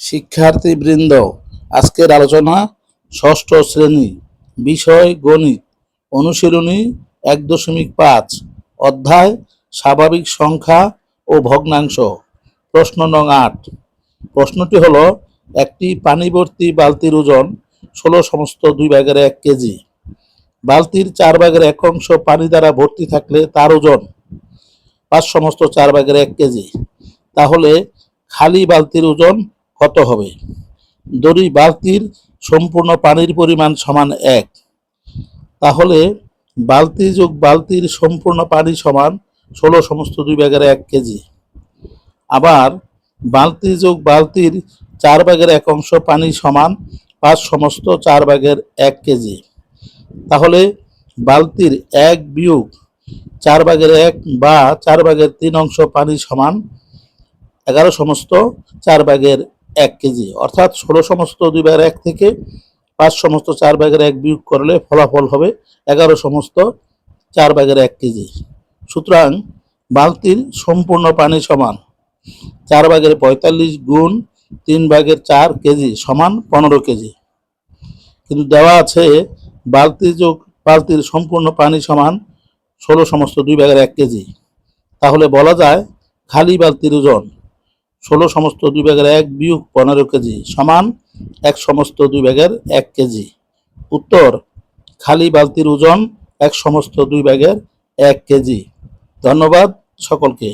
শিক্ষার্থীবৃন্দ, আজকের আলোচনা ষষ্ঠ শ্রেণি, বিষয় গণিত, অনুশীলনী এক দশমিক পাঁচ, অধ্যায় স্বাভাবিক সংখ্যা ও ভগ্নাংশ, প্রশ্ন নং আট। প্রশ্নটি হলো, একটি পানিবর্তী বালতির ওজন ষোলো সমস্ত দুই ভাগের এক কেজি। বালতির চার ভাগের এক অংশ পানি দ্বারা ভর্তি থাকলে তার ওজন পাঁচ সমস্ত চার ভাগের এক কেজি। তাহলে খালি বালতির ওজন কত হবে? দড়ি বালতির সম্পূর্ণ পানির পরিমাণ সমান এক। তাহলে বালতি যোগ বালতির সম্পূর্ণ পানি সমান ষোলো সমস্ত দুই ভাগের এক কেজি। আবার বালতি যোগ বালতির চার ভাগের এক অংশ পানি সমান পাঁচ সমস্ত চার ভাগের এক কেজি। তাহলে বালতির এক বিয়োগ চার ভাগের এক বা চার ভাগের তিন অংশ পানি সমান এগারো সমস্ত চার ভাগের এক কেজি। অর্থাৎ ষোলো সমস্ত দুই ভাগের এক থেকে পাঁচ সমস্ত চার ভাগের এক বিয়োগ করলে ফলাফল হবে এগারো সমস্ত চার ভাগের এক কেজি। সুতরাং বালতির সম্পূর্ণ পানি সমান চার ভাগের পঁয়তাল্লিশ গুণ তিন ভাগের চার কেজি সমান পনেরো কেজি। কিন্তু দেওয়া আছে বালতি যোগ বালতির সম্পূর্ণ পানি সমান ষোলো সমস্ত দুই ভাগের এক কেজি। তাহলে বলা যায় খালি বালতির ওজন ষোলো সমস্ত দুই ব্যাগের এক বিয়োগ পনেরো কেজি সমান এক সমস্ত দুই ব্যাগের এক কেজি। উত্তর, খালি বালতির ওজন এক সমস্ত দুই ব্যাগের এক কেজি। ধন্যবাদ সকলকে।